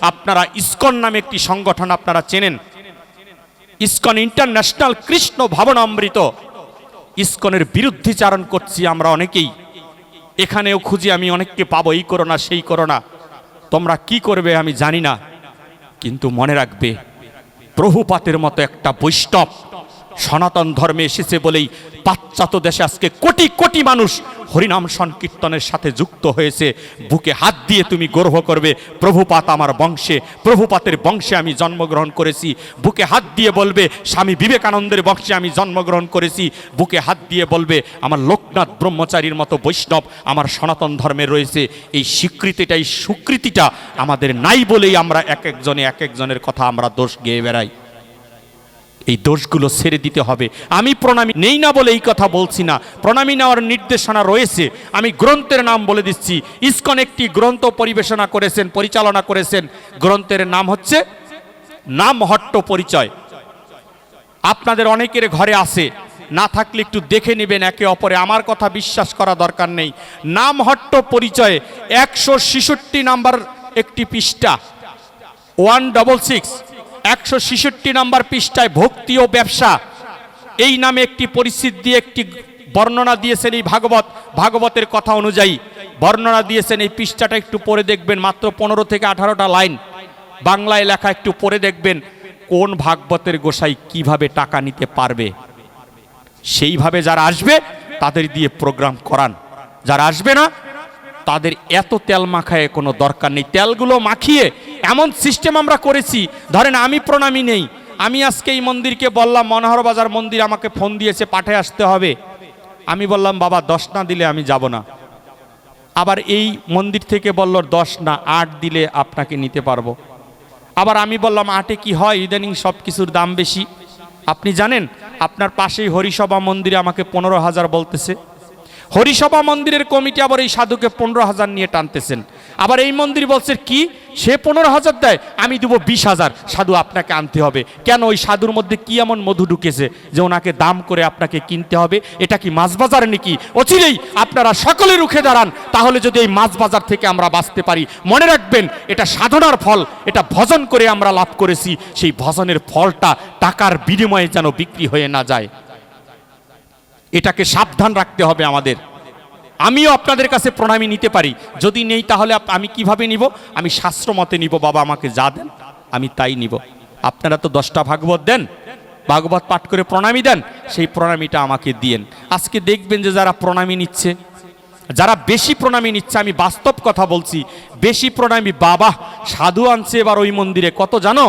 আপনারা ইস্কন নামে একটি সংগঠন আপনারা চেনেন। ISKCON international Krishna Bhavanamrita. বিরুদ্ধে চারণ করছি আমরা অনেকেই। এখানেও খুঁজি আমি অনেককে পাবো, এই করো না সেই করো না তোমরা কি করবে আমি জানি না। কিন্তু মনে রাখবে, প্রভুপাতের মতো একটা বৈষ্ণব সনাতন ধর্মে এসেছে বলেই পাশ্চাত্য দেশে আজকে কোটি কোটি মানুষ হরিনাম সংকীর্তনের সাথে যুক্ত হয়েছে। বুকে হাত দিয়ে তুমি গর্ব করবে, প্রভুপাত আমার বংশে, প্রভুপাতের বংশে আমি জন্মগ্রহণ করেছি। বুকে হাত দিয়ে বলবে, স্বামী বিবেকানন্দের বংশে আমি জন্মগ্রহণ করেছি। বুকে হাত দিয়ে বলবে, আমার লোকনাথ ব্রহ্মচারীর মতো বৈষ্ণব আমার সনাতন ধর্মে রয়েছে। এই স্বীকৃতিটা এই স্বীকৃতিটা আমাদের নাই বলেই আমরা এক একজনে এক একজনের কথা আমরা দোষ গেয়ে বেড়াই। এই দোষগুলো ছেড়ে দিতে হবে। আমি প্রণামী নেই না বলে এই কথা বলছি না। প্রণামী নেওয়ার নির্দেশনা রয়েছে। আমি গ্রন্থের নাম বলে দিচ্ছি। ইস্কন একটি গ্রন্থ পরিবেশনা করেছেন, পরিচালনা করেছেন। গ্রন্থের নাম হচ্ছে নাম হট্ট পরিচয়। আপনাদের অনেকের ঘরে আছে। না থাকলে একটু দেখে নেবেন একে অপরে। আমার কথা বিশ্বাস করা দরকার নেই। নাম হট্ট পরিচয়ে একশো ছেষট্টি নাম্বার একটি পৃষ্ঠা। One double six. একশো ছেষট্টি নাম্বার পৃষ্ঠায় ভক্তি ও ব্যবসা। এই নামে একটি পরিস্থিতি দিয়ে একটি বর্ণনা দিয়েছেন এই ভাগবত। ভাগবতের কথা অনুযায়ী বর্ণনা দিয়েছেন এই পৃষ্ঠাটা একটু পরে দেখবেন, মাত্র পনেরো থেকে আঠারোটা লাইন। বাংলায় লেখা একটু পরে দেখবেন, কোন ভাগবতের গোসাই কীভাবে টাকা নিতে পারবে। সেইভাবে যারা আসবে, তাদের দিয়ে প্রোগ্রাম করান। যারা আসবে না, তাদের এত তেল মাখায় কোনো দরকার নেই। তেলগুলো মাখিয়ে এমন সিস্টেম আমরা করেছি, ধরেন আমি প্রণামী নেই, আমি আজকে এই মন্দিরকে বললাম, মনোহর বাজার মন্দির আমাকে ফোন দিয়েছে, পাঠে আসতে হবে। আমি বললাম, বাবা, দশ না দিলে আমি যাব না। আবার এই মন্দির থেকে বলল, দশ না আট দিলে আপনাকে নিতে পারব। আবার আমি বললাম, আটে কি হয়? ইদানিং সব কিছুর দাম বেশি। আপনি জানেন, আপনার পাশেই হরিসভা মন্দিরে আমাকে পনেরো হাজার বলতেছে। হরিসভা মন্দিরের কমিটি আবার এই সাধুকে পনেরো হাজার নিয়ে টানতেছেন। আবার এই মন্দির বলছে, কি? সে পনেরো হাজার দেয়, আমি দেবো বিশ হাজার। সাধু আপনাকে আনতে হবে। কেন ওই সাধুর মধ্যে কি এমন মধু ঢুকেছে যে ওনাকে দাম করে আপনাকে কিনতে হবে? এটা কি মাছ বাজার নাকি? অচিরেই আপনারা সকলে রুখে দাঁড়ান, তাহলে যদি এই মাছ বাজার থেকে আমরা বাঁচতে পারি, মনে রাখবেন, এটা সাধনার ফল, এটা ভজন করে আমরা লাভ করেছি, সেই ভজনের ফলটা টাকার বিনিময়ে যেন বিক্রি হয়ে না যায়। এটাকে সাবধান রাখতে হবে আমাদের। আমিও আপনাদের কাছে প্রণামী নিতে পারি। যদি নেই, তাহলে আমি কীভাবে নিব? আমি শাস্ত্র মতে নিব, বাবা আমাকে যা দেন, আমি তাই নিব। আপনারা তো দশটা ভাগবত দেন, ভাগবত পাঠ করে প্রণামী দেন, সেই প্রণামীটা আমাকে দিয়েন। আজকে দেখবেন যে যারা প্রণামী নিচ্ছে, যারা বেশি প্রণামী নিচ্ছে, আমি বাস্তব কথা বলছি, বেশি প্রণামী বাবা সাধু আনছে এবার ওই মন্দিরে। কত জানো?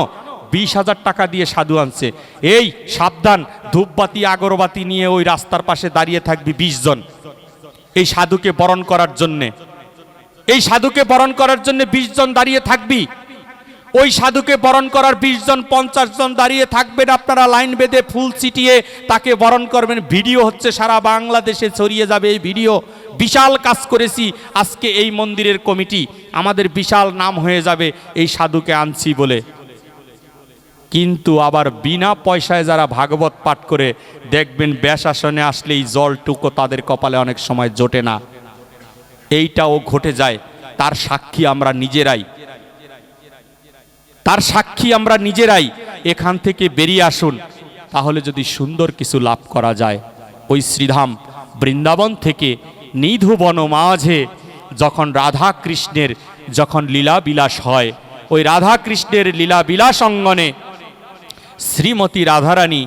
বিশ হাজার টাকা দিয়ে সাধু আনছে। এই সাবধান, ধূপবাতি, আগরবাতি নিয়ে ওই রাস্তার পাশে দাঁড়িয়ে থাকবি বিশ জন। এই সাধুকে বরণ করার জন্যে। এই সাধুকে বরণ করার জন্য বিশ জন দাঁড়িয়ে থাকবি। ওই সাধুকে বরণ করার বিশ জন, পঞ্চাশ জন দাঁড়িয়ে থাকবেন আপনারা লাইন বেঁধে ফুল ছিটিয়ে তাকে বরণ করবেন। ভিডিও হচ্ছে সারা বাংলাদেশে ছড়িয়ে যাবে এই ভিডিও। বিশাল কাজ করেছি আজকে এই মন্দিরের কমিটি। আমাদের বিশাল নাম হয়ে যাবে এই সাধুকে আনছি বলে। কিন্তু আবার বিনা পয়সায় যারা ভাগবত পাঠ করে দেখবেন ব্যাস আসনে আসলে এই জলটুকু তাদের কপালে অনেক সময় জোটে না। এইটাও ঘটে যায়। তার সাক্ষী আমরা নিজেরাই। তার সাক্ষী আমরা নিজেরাই। এখান থেকে বেরিয়ে আসুন। তাহলে যদি সুন্দর কিছু লাভ করা যায়। ওই শ্রীধাম বৃন্দাবন থেকে নিধুবন মাঝে যখন রাধা কৃষ্ণের যখন লীলা বিলাস হয়, ওই রাধা কৃষ্ণের লীলা বিলাস অঙ্গনে শ্রীমতী রাধারানী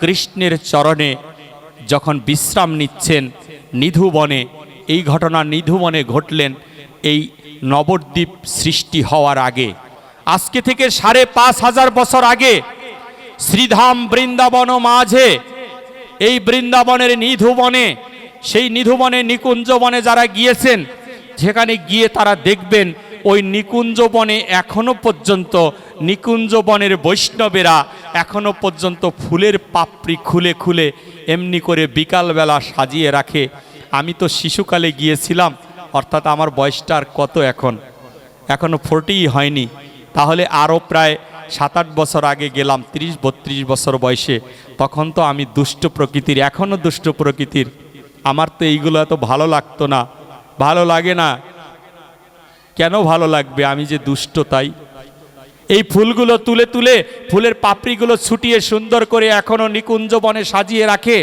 কৃষ্ণের চরণে যখন বিশ্রাম নিচ্ছেন নিধুবনে এই ঘটনা নিধুবনে ঘটলেন, এই নবদ্বীপ সৃষ্টি হওয়ার আগে। আজকে থেকে সাড়ে পাঁচ হাজার বছর আগে শ্রীধাম বৃন্দাবন মাঝে এই বৃন্দাবনের নিধুবনে সেই নিধুবনে নিকুঞ্জবনে যারা গিয়েছেন, যেখানে গিয়ে তারা দেখবেন ওই নিকুঞ্জবনে এখনও পর্যন্ত, নিকুঞ্জবনের বৈষ্ণবেরা এখনও পর্যন্ত ফুলের পাপড়ি খুলে খুলে এমনি করে বিকালবেলা সাজিয়ে রাখে। আমি তো শিশুকালে গিয়েছিলাম, অর্থাৎ আমার বয়সটা আর কত এখন? এখনও ফোরটিই হয়নি। তাহলে আরও প্রায় সাত আট বছর আগে গেলাম তিরিশ বত্রিশ বছর বয়সে। তখন তো আমি দুষ্ট প্রকৃতির এখনও দুষ্ট প্রকৃতির। আমার তো এইগুলো এত ভালো লাগতো না। ভালো লাগে না। কেন ভালো লাগবে? আমি যে দুষ্ট তাই। এই ফুলগুলো তুলে তুলে ফুলের পাপড়িগুলো ছুটিয়ে সুন্দর করে এখনও নিকুঞ্জ বনে সাজিয়ে রাখে।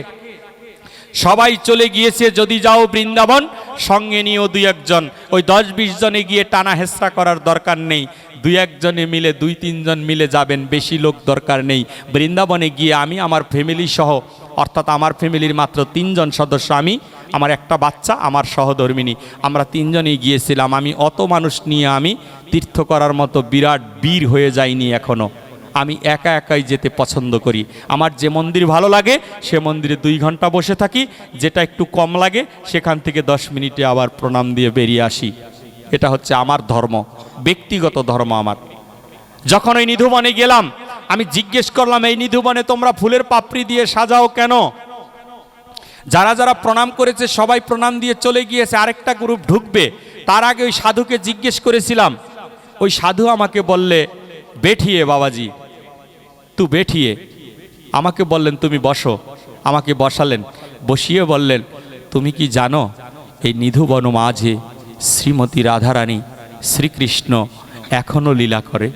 সবাই চলে গিয়েছে, যদি যাও বৃন্দাবন, সঙ্গে নিয়েও দুই একজন। ওই দশ বিশ জনে গিয়ে টানা হেসরা করার দরকার নেই। দুই একজনে মিলে দুই তিনজন মিলে যাবেন, বেশি লোক দরকার নেই। বৃন্দাবনে গিয়ে আমি, আমার ফ্যামিলি সহ অর্থাৎ আমার ফ্যামিলির মাত্র তিনজন সদস্য আমি, আমার একটা বাচ্চা, আমার সহধর্মিনী। আমরা তিনজনেই গিয়েছিলাম, আমি অত মানুষ নিয়ে আমি তীর্থ করার মতো বিরাট বীর হয়ে যাইনি এখনও আমি একা একাই যেতে পছন্দ করি। আমার যে মন্দির ভালো লাগে, সে মন্দিরে দুই ঘণ্টা বসে থাকি, যেটা একটু কম লাগে, সেখান থেকে দশ মিনিটে আবার প্রণাম দিয়ে বেরিয়ে আসি। এটা হচ্ছে আমার ধর্ম, ব্যক্তিগত ধর্ম আমার। যখন ওই নিধুবনে গেলাম আমি জিজ্ঞেস করলাম, এই নিধুবনে তোমরা ফুলের পাপড়ি দিয়ে সাজাও কেন? যারা যারা প্রণাম করেছে, সবাই প্রণাম দিয়ে চলে গিয়েছে, আরেকটা গ্রুপ ঢুকবে। তার আগে ওই সাধুকে জিজ্ঞেস করেছিলাম, ওই সাধু আমাকে বললে, বেঠিয়ে বাবাজি, তু বেঠিয়ে। আমাকে বললেন, তুমি বসো। আমাকে বসালেন, বসিয়ে বললেন, তুমি কি জানো, এই নিধুবন মাঝে শ্রীমতী রাধারানী শ্রীকৃষ্ণ এখনও লীলা করে?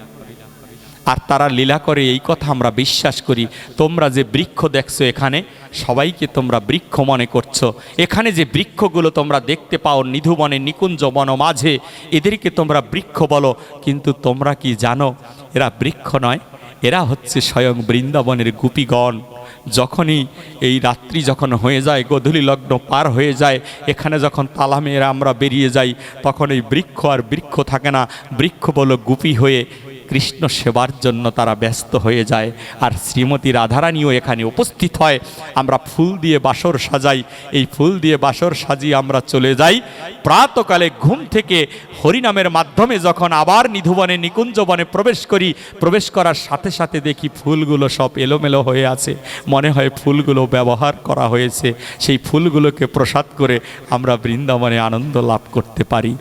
আর তারা লীলা করে এই কথা আমরা বিশ্বাস করি। তোমরা যে বৃক্ষ দেখছ এখানে, সবাইকে তোমরা বৃক্ষ মনে করছ। এখানে যে বৃক্ষগুলো তোমরা দেখতে পাও নিধুবনে, নিকুঞ্জ বন মাঝে, এদেরকে তোমরা বৃক্ষ বলো। কিন্তু তোমরা কি জানো, এরা বৃক্ষ নয়, এরা হচ্ছে স্বয়ং বৃন্দাবনের গুপিগণ। যখনই এই রাত্রি যখন হয়ে যায়, গধূলি লগ্ন পার হয়ে যায়, এখানে যখন তালা মেয়েরা আমরা বেরিয়ে যাই, তখন এই বৃক্ষ আর বৃক্ষ থাকে না। বৃক্ষ বলো গুপি হয়ে কৃষ্ণ সেবার জন্য তারা ব্যস্ত হয়ে যায়। আর শ্রীমতী রাধারানীও এখানে উপস্থিত হয়। আমরা ফুল দিয়ে বাসর সাজাই। এই ফুল দিয়ে বাসর সাজিয়ে আমরা চলে যাই। প্রাতকালে ঘুম থেকে হরিনামের মাধ্যমে যখন আবার নিধুবনে, নিকুঞ্জবনে প্রবেশ করি, প্রবেশ করার সাথে সাথে দেখি ফুলগুলো সব এলোমেলো হয়ে আছে। মনে হয় ফুলগুলো ব্যবহার করা হয়েছে। সেই ফুলগুলোকে প্রসাদ করে আমরা বৃন্দাবনে আনন্দ লাভ করতে পারি।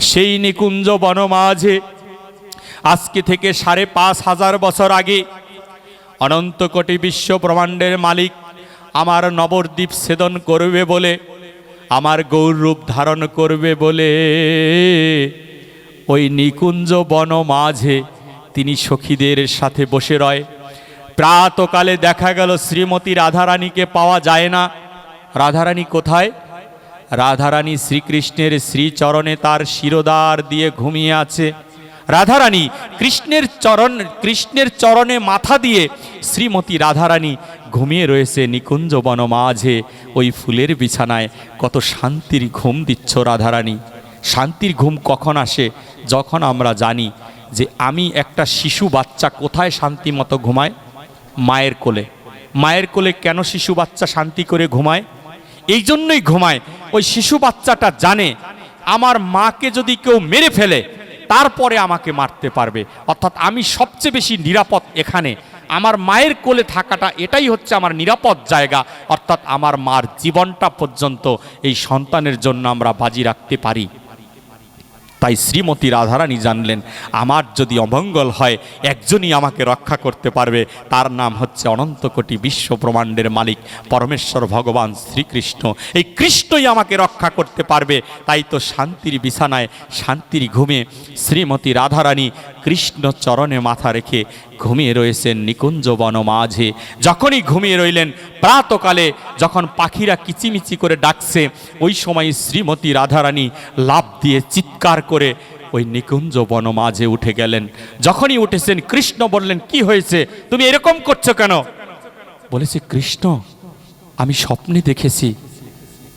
সেই নিকুঞ্জ বন মাঝে আজকে থেকে সাড়ে পাঁচ হাজার বছর আগে অনন্ত কোটি বিশ্ব ব্রহ্মাণ্ডের মালিক আমার নবদ্বীপ ছেদন করবে বলে, আমার গৌরূপ ধারণ করবে বলে, ওই নিকুঞ্জ বন মাঝে তিনি সখীদের সাথে বসে রয়। প্রাতকালে দেখা গেল শ্রীমতী রাধারানীকে পাওয়া যায় না। রাধারানী কোথায়? রাধারানী শ্রীকৃষ্ণের শ্রীচরণে তার শিরোদার দিয়ে ঘুমিয়ে আছে। রাধারানী কৃষ্ণের চরণ, কৃষ্ণের চরণে মাথা দিয়ে শ্রীমতী রাধারানী ঘুমিয়ে রয়েছে নিকুঞ্জ বন মাঝে। ওই ফুলের বিছানায় কত শান্তির ঘুম দিচ্ছ রাধারানী। শান্তির ঘুম কখন আসে? যখন আমরা জানি যে আমি একটা শিশু বাচ্চা কোথায় শান্তি মতো ঘুমায়? মায়ের কোলে। মায়ের কোলে কেন শিশু বাচ্চা শান্তি করে ঘুমায়? এই জন্যই ঘুমায়। ওই শিশু বাচ্চাটা জানে, আমার মাকে যদি কেউ মেরে ফেলে তারপরে আমাকে মারতে পারবে। অর্থাৎ আমি সবচেয়ে বেশি নিরাপদ এখানে। আমার মায়ের কোলে থাকাটা এটাই হচ্ছে আমার নিরাপদ জায়গা। অর্থাৎ আমার মার জীবনটা পর্যন্ত এই সন্তানের জন্য আমরা বাজি রাখতে পারি। তাই শ্রীমতী রাধারানী জানলেন, আমার যদি অমঙ্গল হয়, একজনই আমাকে রক্ষা করতে পারবে। তার নাম হচ্ছে অনন্তকোটি বিশ্ব ব্রহ্মাণ্ডের মালিক, পরমেশ্বর ভগবান শ্রীকৃষ্ণ। এই কৃষ্ণই আমাকে রক্ষা করতে পারবে। তাই তো শান্তির বিছানায়, শান্তির ঘুমে শ্রীমতী রাধারানী কৃষ্ণ চরণে মাথা রেখে ঘুমিয়ে রয়েছেন নিকুঞ্জ বন মাঝে। যখনই ঘুমিয়ে রইলেন, প্রাতকালে যখন পাখিরা কিচিমিচি করে ডাকছে, ওই সময় শ্রীমতী রাধারানী লাভ দিয়ে চিৎকার করে ওই নিকুঞ্জ বন মাঝে উঠে গেলেন। যখনই উঠেছেন, কৃষ্ণ বললেন, কি হয়েছে? তুমি এরকম করছ কেন? বলেছে, কৃষ্ণ, আমি স্বপ্নে দেখেছি।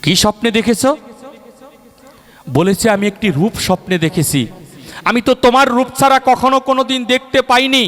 কি স্বপ্নে দেখেছ? বলেছে, আমি একটি রূপ স্বপ্নে দেখেছি। আমি তো তোমার রূপ ছাড়া কখনো কোনো দিন দেখতে পাইনি।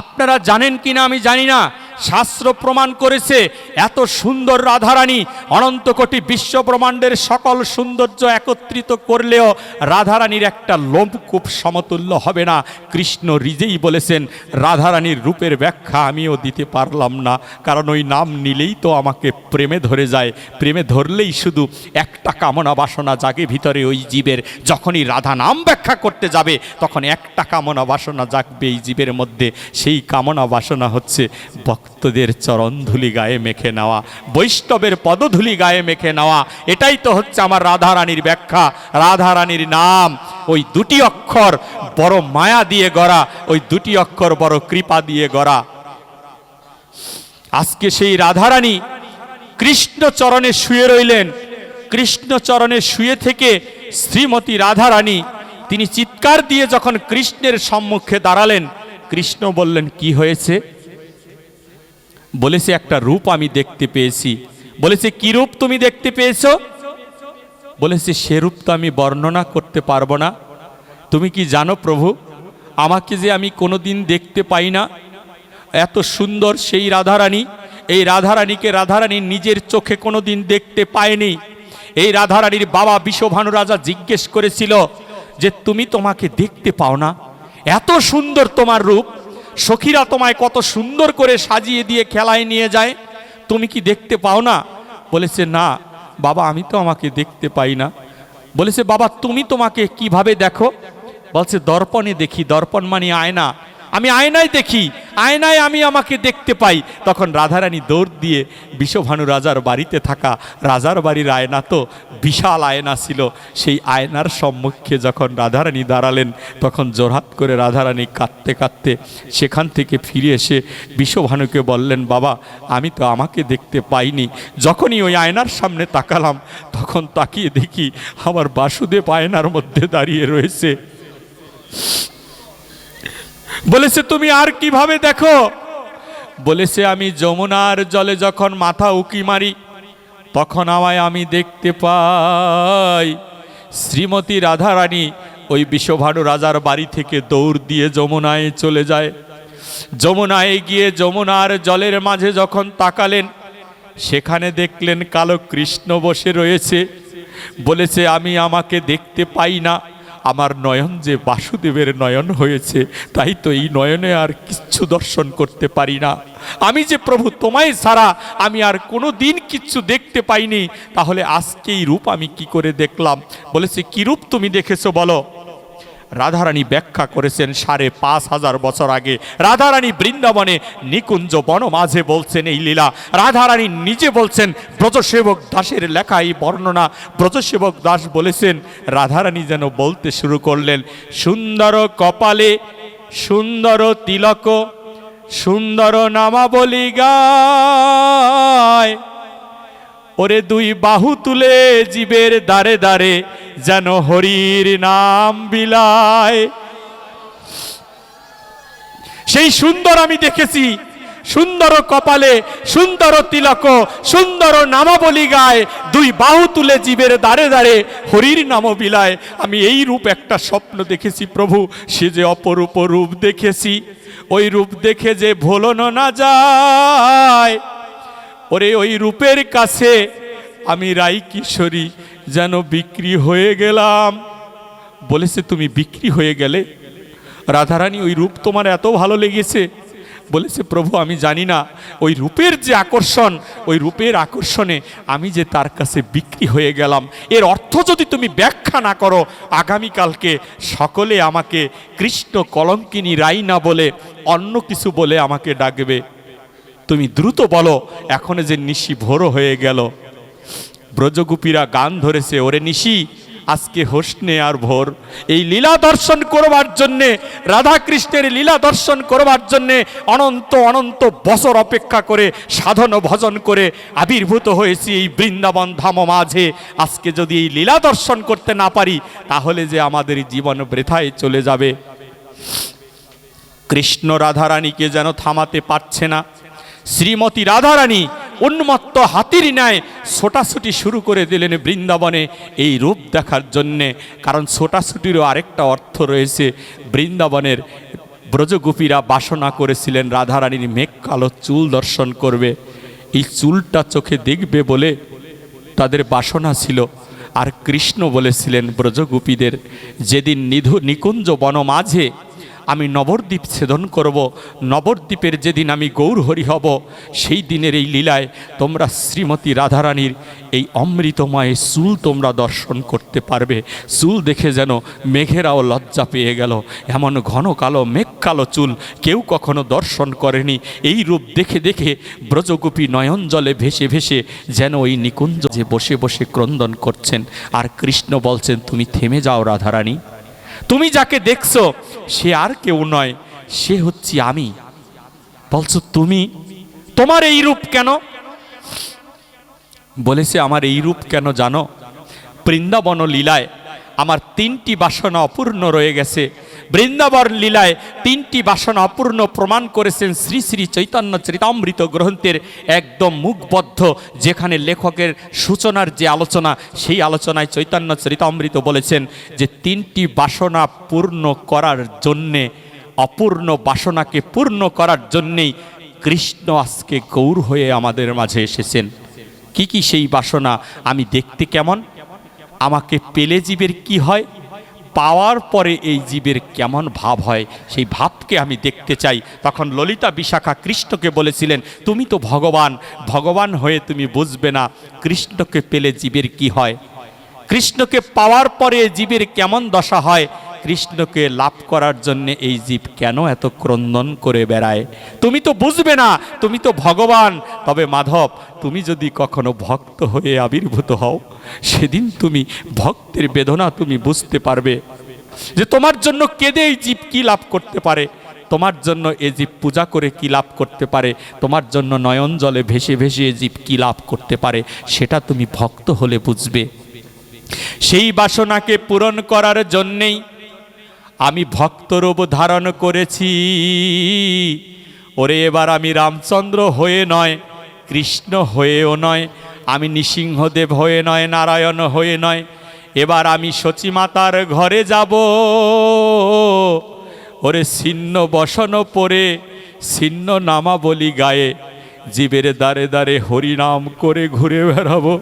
আপনারা জানেন কিনা আমি জানি না। শাস্ত্র প্রমাণ করেছে, এত সুন্দর রাধারানী অনন্ত কোটি বিশ্ব ব্রহ্মাণ্ডের সকল সৌন্দর্য একত্রিত করলেও রাধারানীর একটা লোমকূপ সমতুল্য হবে না। কৃষ্ণ নিজেই বলেছেন, রাধারানীর রূপের ব্যাখ্যা আমিও দিতে পারলাম না, কারণ ওই নাম নিলেই তো আমাকে প্রেমে ধরে যায়। প্রেমে ধরলেই শুধু একটা কামনা বাসনা জাগে ভিতরে ওই জীবের। যখনই রাধা নাম ব্যাখ্যা করতে যাবে, তখন একটা কামনা বাসনা জাগবে এই জীবের মধ্যে। সেই কামনা বাসনা হচ্ছে ভক্ত। ভক্তদের চরণধুলি গায়ে মেখে নেওয়া, বৈষ্ণবের পদধুলি গায়ে মেখে নেওয়া, এটাই তো হচ্ছে আমার রাধারানীর ব্যাখ্যা। রাধারানীর নাম, ওই দুটি অক্ষর বড় মায়া দিয়ে গড়া, ওই দুটি অক্ষর বড় কৃপা দিয়ে গড়া। আজকে সেই রাধারানী কৃষ্ণ চরণে শুয়ে রইলেন। কৃষ্ণ চরণে শুয়ে থেকে শ্রীমতী রাধারানী, তিনি চিৎকার দিয়ে যখন কৃষ্ণের সম্মুখে দাঁড়ালেন, কৃষ্ণ বললেন, কি হয়েছে? বলেছে, একটা রূপ আমি দেখতে পেয়েছি। বলেছে, কি রূপ তুমি দেখতে পেয়েছ? বলেছে, সে রূপ তো আমি বর্ণনা করতে পারব না। তুমি কি জানো প্রভু, আমাকে যে আমি কোনোদিন দেখতে পাই না? এত সুন্দর সেই রাধারানী, এই রাধারানীকে রাধারানী নিজের চোখে কোনো দিন দেখতে পায়নি। এই রাধারানীর বাবা বিশ্বভানু রাজা জিজ্ঞেস করেছিল যে, তুমি তোমাকে দেখতে পাও না? এত সুন্দর তোমার রূপ। সখীরা তোমায় কত সুন্দর করে সাজিয়ে দিয়ে খেলায় নিয়ে যায়। তুমি কি দেখতে পাও না? বলেছে, না, বাবা, আমি তো আমাকে দেখতে পাই না। বলেছে, বাবা, তুমি তোমাকে কীভাবে দেখো? বলছে, দর্পণে দেখি। দর্পণ মানে আয়না। আমি আয়নায় দেখি, আয়নায় আমি আমাকে দেখতে পাই। তখন রাধারানী দৌড় দিয়ে বিশ্বভানু রাজার বাড়িতে থাকা রাজার বাড়ির আয়না তো বিশাল আয়না ছিল। সেই আয়নার সম্মুখে যখন রাধারানী দাঁড়ালেন, তখন জোরহাত করে রাধারানী কাঁদতে কাঁদতে সেখান থেকে ফিরে এসে বিশ্বভানুকে বললেন, বাবা, আমি তো আমাকে দেখতে পাইনি। যখনই ওই আয়নার সামনে তাকালাম, তখন তাকিয়ে দেখি আমার বাসুদেব আয়নার মধ্যে দাঁড়িয়ে রয়েছে। বলেছে, তুমি আর কীভাবে দেখো? বলেছে, আমি যমুনার জলে যখন মাথা উকি মারি, তখন আমায় আমি দেখতে পাই। শ্রীমতী রাধারানী ওই বিশ্বভানু রাজার বাড়ি থেকে দৌড় দিয়ে যমুনায় চলে যায়। যমুনায় গিয়ে যমুনার জলের মাঝে যখন তাকালেন, সেখানে দেখলেন কালো কৃষ্ণ বসে রয়েছে। বলেছে, আমি আমাকে দেখতে পাই না। আমার নয়ন যে বাসুদেবের নয়ন হয়েছে, তাই তো এই নয়নে আর কিচ্ছু দর্শন করতে পারি না। আমি যে প্রভু তোমায় ছাড়া আমি আর কোনো দিন কিচ্ছু দেখতে পাইনি, তাহলে আজকে এই রূপ আমি কি করে দেখলাম? বলেছে, কি রূপ তুমি দেখেছ বলো? রাধারানী ব্যাখ্যা করেছেন সাড়ে পাঁচ হাজার বছর আগে। রাধারানী বৃন্দাবনে নিকুঞ্জ বন মাঝে বলছেন এই লীলা। রাধারানী নিজে বলছেন, ব্রজসেবক দাসের লেখা এই বর্ণনা। ব্রজসেবক দাস বলেছেন, রাধারানী যেন বলতে শুরু করলেন, সুন্দর কপালে সুন্দর তিলক, সুন্দর নামাবলী গায়। ওরে দুই বাহু তুলে জীবের দারে দারে যেন হরির নাম বিলায়। সেই সুন্দর আমি দেখেছি, সুন্দর কপালে, সুন্দর তিলক, সুন্দর নামাবলী গায়, দুই বাহু তুলে জীবের দাঁড়ে দাঁড়ে হরির নাম বিলায়। আমি এই রূপ একটা স্বপ্ন দেখেছি প্রভু, সে যে অপরূপ রূপ দেখেছি, ওই রূপ দেখে যে ভোলন না যায়। ওরে ওই রূপের কাছে আমি রাই কিশোরী যেন বিক্রি হয়ে গেলাম। বলেছে, তুমি বিক্রি হয়ে গেলে? রাধারানী, ওই রূপ তোমার এত ভালো লেগেছে? বলেছে, প্রভু, আমি জানি না। ওই রূপের যে আকর্ষণ, ওই রূপের আকর্ষণে আমি যে তার কাছে বিক্রি হয়ে গেলাম। এর অর্থ যদি তুমি ব্যাখ্যা না করো, আগামীকালকে সকলে আমাকে কৃষ্ণ কলঙ্কিনী রাই না বলে অন্য কিছু বলে আমাকে ডাকবে। তুমি দ্রুত বলো, এখন যে নিশি ভোরও হয়ে গেল। ব্রজগুপীরা গান ধরেছে, ওরে নিশি, আজকে হোসনে আর ভোর। এই লীলা দর্শন করবার জন্যে রাধা কৃষ্ণের লীলা দর্শন করবার জন্যে অনন্ত অনন্ত বছর অপেক্ষা করে, সাধন ভজন করে আবির্ভূত হয়েছি এই বৃন্দাবন ধাম মাঝে। আজকে যদি এই লীলা দর্শন করতে না পারি, তাহলে যে আমাদের জীবন বৃথায় চলে যাবে। কৃষ্ণ রাধারানীকে যেন থামাতে পারছে না শ্রীমতী রাধারানী উন্মত্ত হাতির ন্যায় ছোটাছুটি শুরু করে দিলেন বৃন্দাবনে এই রূপ দেখার জন্যে। কারণ ছোটাছুটিরও আরেকটা অর্থ রয়েছে, বৃন্দাবনের ব্রজগোপীরা বাসনা করেছিলেন রাধারানীর মেঘ কালো চুল দর্শন করবে। এই চুলটা চোখে দেখবে বলে তাদের বাসনা ছিল। আর কৃষ্ণ বলেছিলেন ব্রজগোপীদের, যেদিন নিধু নিকুঞ্জ বন মাঝে আমি নবদ্বীপ ছেদন করব। নবদ্বীপের যেদিন আমি গৌর হরি হব, সেই দিনের এই লীলায় তোমরা শ্রীমতী রাধারানীর এই অমৃতময় চুল তোমরা দর্শন করতে পারবে। চুল দেখে যেন মেঘেরাও লজ্জা পেয়ে গেল। এমন ঘন কালো, মেঘ কালো চুল কেউ কখনো দর্শন করেনি। এই রূপ দেখে দেখে ব্রজগোপী নয়ন জলে ভেসে ভেসে যেন ওই নিকুঞ্জ যে বসে বসে ক্রন্দন করছেন। আর কৃষ্ণ বলছেন, তুমি থেমে যাও রাধারানী। তুমি যাকে দেখছ, সে আর কেউ নয়, সে হচ্ছে আমি। বলছো, তুমি? তোমার এই রূপ কেন? বলেছে, আমার এই রূপ কেন জানো? বৃন্দাবন লীলায় আমার তিনটি বাসনা অপূর্ণ রয়ে গেছে। বৃন্দাবন লীলায় তিনটি বাসনা অপূর্ণ প্রমাণ করেছেন শ্রী শ্রী চৈতন্য চরিতামৃত গ্রন্থের একদম মুখবদ্ধ, যেখানে লেখকের সূচনার যে আলোচনা, সেই আলোচনায় চৈতন্য চরিতামৃত বলেছেন যে তিনটি বাসনা পূর্ণ করার জন্যে, অপূর্ণ বাসনাকে পূর্ণ করার জন্যেই কৃষ্ণ আজকে গৌর হয়ে আমাদের মাঝে এসেছেন। কি কি সেই বাসনা? আমি দেখতে কেমন? আমাকে পেলে জীবের কি হয়? পাওয়ার পরে এই জীবের কেমন ভাব হয়, সেই ভাবকে আমি দেখতে চাই। তখন ললিতা বিশাখা কৃষ্ণকে বলেছিলেন, তুমি তো ভগবান ভগবান হয়ে তুমি বুঝবে না কৃষ্ণকে পেলে জীবের কি হয়? কৃষ্ণকে পাওয়ার পরে জীবের কেমন দশা হয় কৃষ্ণকে লাভ করার জন্য এই জীব কেন এত ক্রন্দন করে বেড়ায়? তুমি তো বুঝবে না, তুমি তো ভগবান। তবে মাধব, তুমি যদি কখনো ভক্ত হয়ে আবির্ভূত হও, সেদিন তুমি ভক্তের বেদনা তুমি বুঝতে পারবে। যে তোমার জন্য কেঁদে এই জীব কি লাভ করতে পারে? তোমার জন্য এ জীব পূজা করে কি লাভ করতে পারে? তোমার জন্য নয়ন জলে ভেসে ভেসে এ জীব কি লাভ করতে পারে? সেটা তুমি ভক্ত হলে বুঝবে। সেই বাসনাকে পূরণ করার জন্যেই আমি ভক্তরূপ ধারণ করেছি। ওরে, এবার আমি রামচন্দ্র হয়ে নয়, কৃষ্ণ হয়েও নয়, আমি নৃসিংহদেব হয়ে নয়, নারায়ণ হয়ে নয়, এবার আমি সচিমাতার ঘরে যাব। ওরে, ছিন্ন বসন পরে, ছিন্ন নামা বলি গায়ে, জীবের দ্বারে দ্বারে হরিনাম করে ঘুরে বেড়াবো।